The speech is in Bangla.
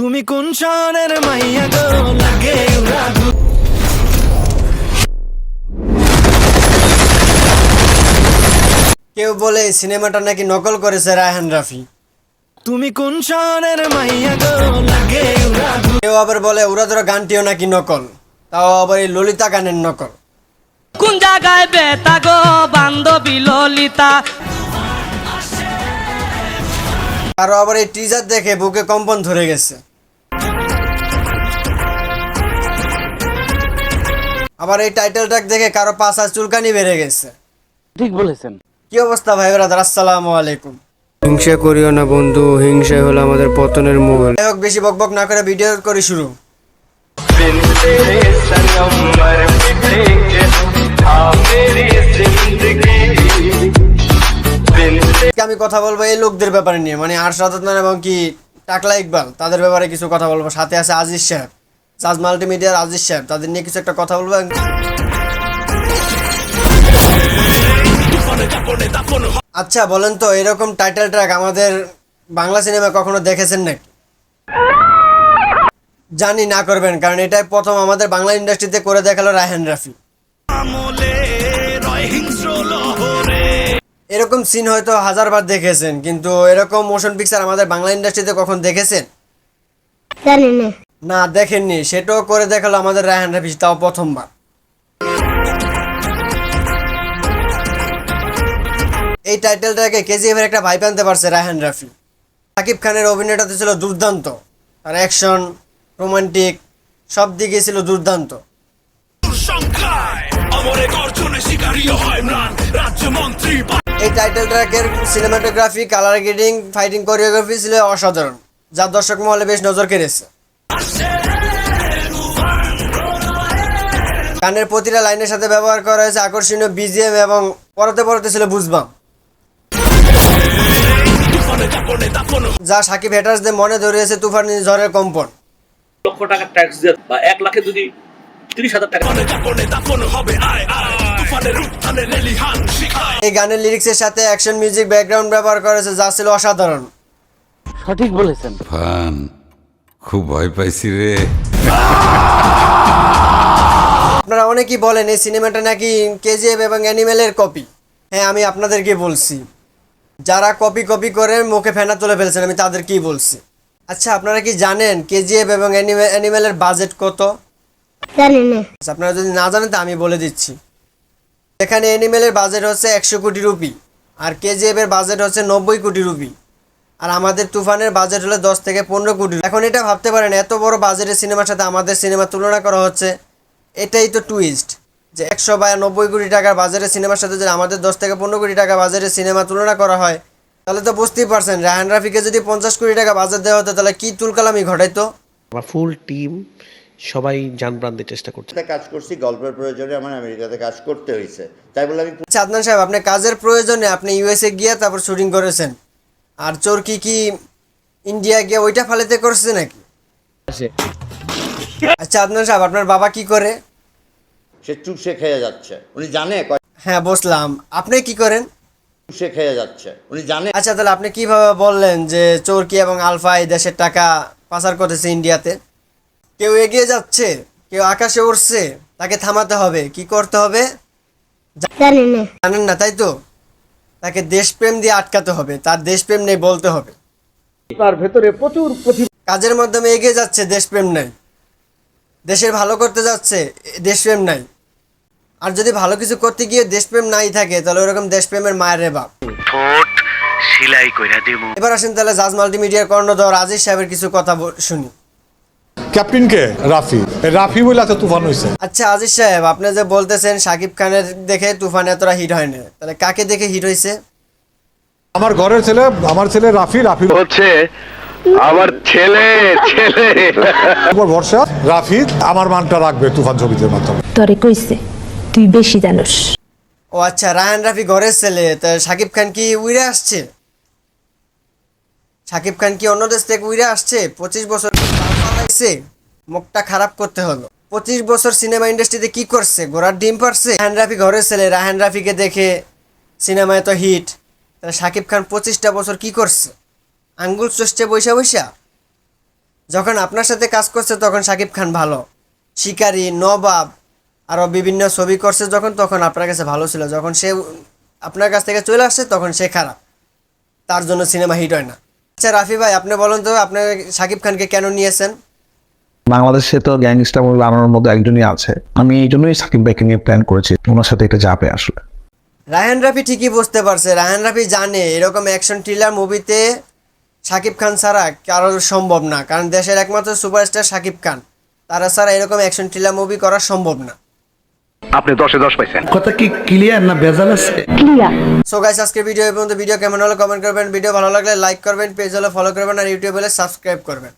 তুমি কোন শহরের মাইয়া গো? লাগে কেউ বলে সিনেমাটা নাকি নকল করেছে রায়হান রাফি। তুমি কোন শহরের মাইয়া গো? লাগে কেউ আবার বলে উড়াধরা গানটিও নাকি নকল তাও আবার এই ললিতা গানের নকল। কোন জায়গায় বেতা গো বান্ধবী ললিতা? আরও আবার এই টিজার দেখে বুকে কম্পন ধরে গেছে। আবার এই টাইটেল ট্র্যাক দেখে কারও পাশা চুলকানি বেড়ে গেছে। ঠিক বলেছেন। কি অবস্থা ভাই ব্রাদার? আসসালামু আলাইকুম। হিংসা করিও না বন্ধু হিংসা হলো আমাদের পতনের মূল। যাই হোক বেশি বকবক না করে ভিডিও করি শুরু। আমি কথা বলব এই লোকদের ব্যাপারে নিয়ে? মানে আরশাদ এবং কি টাকলা ইকবাল তাদের ব্যাপারে কিছু কথা বলব। সাথে আছে আজিজ সাহেব। সাজ মাল্টিমিডিয়ার আজিজ সাহেব, তাদের নিয়ে কিছু একটা কথা বলব আচ্ছা বলেন তো, এরকম টাইটেল ট্র্যাক আমাদের বাংলা সিনেমা কখনো দেখেছেন নাকি? জানি না করবেন, কারণ এটাই প্রথম আমাদের বাংলা ইন্ডাস্ট্রিতে করে দেখাল রায়হান রাফি। এরকম সিন হয়তো হাজারবার দেখেছেন, কিন্তু এরকম মোশন পিকচার আমাদের বাংলা ইন্ডাস্ট্রিতে কখন দেখেছেন? জানি না। না, দেখেননি। সেটাও করে দেখাল আমাদের রায়হান রাফি, তাও প্রথমবার। এই টাইটেলটাকে কেজিএফের একটা ভাইপ আনতে পারছে রায়হান রাফি। সাকিব খানের অভিনয়টাতে ছিল দুর্দান্ত। আর অ্যাকশন রোমান্টিক সব দিকে ছিল দুর্দান্ত। এই টাইটেল ট্র্যাকের cinematography colour grading fighting choreography ছিল অসাধারণ, যা দর্শক মহলে বেশ নজর কেড়েছে। গানের প্রতিটা লাইনের সাথে ব্যবহার করা হয়েছে আকর্ষণীয় বিজিএম এবং পরতে পরতে ছিল বুঝবাম। যা সাকিব হেটার্সদের মনে ধরিয়েছে তুফান ঝড়ের কম্পন। লক্ষ টাকা ট্যাক্স দিয়ে বা এক লাখে যদি তিরিশ হাজার টাকা এই গানের লিরিক্সের সাথে অ্যাকশন মিউজিক ব্যাকগ্রাউন্ড ব্যবহার করেছে যা ছিল অসাধারণ। সঠিক বলেছেন। ফান খুব ভয় পাইছি রে। আপনারা অনেকেই বলেন এই সিনেমাটা নাকি কেজিএফ এবং অ্যানিমেলের কপি হ্যাঁ আমি আপনাদেরকে বলছি। যারা কপি কপি করে মুখে ফেনা তুলে ফেলছেন আমি তাদেরকেই বলছি। আচ্ছা আপনারা কি জানেন কেজিএফ এবং অ্যানিমেলের বাজেট কত? আচ্ছা, আপনারা যদি না জানেন তা আমি বলে দিচ্ছি। এখানে অ্যানিমেলের বাজেট হচ্ছে একশো কোটি রুপি আর কেজিএফ এর বাজেট হচ্ছে নব্বই কোটি রুপি। আর আমাদের তুফানের বাজেট হলো দশ থেকে পনেরো কোটি এখন এটা ভাবতে পারেন এত বড় বাজেটের সিনেমার সাথে আমাদের সিনেমা তুলনা করা হচ্ছে। এটাই তো টুইস্ট যে একশো বা নব্বই কোটি টাকার বাজারে সিনেমার সাথে যদি আমাদের দশ থেকে পনেরো কোটি টাকা বাজারে সিনেমা তুলনা করা হয় তাহলে তো বুঝতেই পারছেন রাহান রাফিকে যদি পঞ্চাশ কোটি টাকা বাজার দেওয়া হতো তাহলে কি তুলকালামি ঘটাইতো? আমার ফুল টিম সবাই যান দিয়ে চেষ্টা করছে। কাজ করছি গল্পের প্রয়োজনে আমার আমেরিকাতে কাজ করতে হয়েছে তাই বলে আমি আচ্ছা আদনান সাহেব আপনি কাজের প্রয়োজনে আপনি ইউএসএ গিয়ে তারপর শুটিং করেছেন। আর চোরকি কি ইন্ডিয়া গিয়ে ওইটা ফালেতে করছে নাকি? আচ্ছা আদনান সাহেব আপনার বাবা কি করে? সে চুপসে খেয়ে যাচ্ছে। উনি জানে হ্যাঁ বসলাম। আপনি কি করেন? চুপসে খেয়ে যাচ্ছে। উনি জানে আচ্ছা তাহলে আপনি কীভাবে বললেন যে চোরকি এবং আলফা এই দেশের টাকা পাচার করতেছে ইন্ডিয়াতে? কেউ এগিয়ে যাচ্ছে? কেউ আকাশে উঠছে তাকে থামাতে হবে। কি করতে হবে? জানেন না। তাই তো? তাকে দেশপ্রেম দিয়ে আটকাতে হবে। তার দেশপ্রেম নেই বলতে হবে। তার ভেতরে প্রচুর কাজের মাধ্যমে এগিয়ে যাচ্ছে দেশপ্রেম নাই। দেশের ভালো করতে যাচ্ছে দেশপ্রেম নাই। আর যদি ভালো কিছু করতে গিয়ে দেশপ্রেম নাই থাকে তাহলে ওরকম দেশপ্রেমের মায়ের রে বাপ। এবার আসেন তাহলে জাজ মাল্টিমিডিয়ার কর্ণধর আজিজ সাহেবের কিছু কথা শুনি। ক্যাপ্টেনকে রাফি। রাফি বলে এত তুফান হয়েছে আচ্ছা আজিজ সাহেব আপনি যে বলতেছেন সাকিব খানের দেখে তুফান এতটা হিট হয় না তাহলে কাকে দেখে হিট হয়েছে আমার ঘরের ছেলে আমার ছেলে রাফি রাফি। হচ্ছে আমার ছেলে ছেলে। উপর ভরসা। রাফি আমার মানটা রাখবে তুফান ছবিতে মাধ্যমে। তরে কইছে তুই বেশি জানোস। ও আচ্ছা রায়হান রাফি ঘরের ছেলে। তা সাকিব খান কি উইরে আসছে? সাকিব খান কি অন্য দেশ থেকে উইরে আসছে? পঁচিশ বছর পালাইছে। মুখটা খারাপ করতে হলো। পঁচিশ বছর সিনেমা ইন্ডাস্ট্রিতে কি করছে? ঘোড়ার ডিম পারছে? রাহান রাফি ঘরের ছেলে রাহান রাফিকে দেখে সিনেমায় তো হিট। তাহলে সাকিব খান পঁচিশটা বছর কি করছে? আঙ্গুল চষছে বৈশা বৈশা যখন আপনার সাথে কাজ করছে তখন শাকিব খান ভালো। শিকারি নবাব আরও বিভিন্ন ছবি করছে যখন তখন আপনার কাছে ভালো ছিল। যখন সে আপনার কাছ থেকে চলে আসছে তখন সে খারাপ। তার জন্য সিনেমা হিট হয় না। আচ্ছা রাফি ভাই আপনি বলুন তো আপনি শাকিব খানকে কেন নিয়েছেন? বাংলাদেশে তো গ্যাংস্টার মুভি বানানোর মধ্যে একজনই আছে। আমি এই জন্যই সাকিব ভাইকে নিয়ে প্ল্যান করেছি। ওনার সাথে এটা যাবে আসলে। রায়হান রাফি ঠিকই বুঝতে পারছে। রায়হান রাফি জানে এরকম অ্যাকশন থ্রিলার মুভিতে শাকিব খান ছাড়া কারও সম্ভব না। কারণ দেশের একমাত্র সুপারস্টার সাকিব খান। তারা ছাড়া এরকম অ্যাকশন থ্রিলার মুভি করা সম্ভব না। আপনি দশে দশ পাইছেন। কথা কি ক্লিয়ার না ভেজাল আছে? ক্লিয়ার সো গাইস আজকে ভিডিও এই পর্যন্ত। ভিডিও কেমন হলো কমেন্ট করবেন। ভিডিও ভালো লাগলে লাইক করবেন পেজ হলে ফলো করবেন আর ইউটিউব হলে সাবস্ক্রাইব করবেন।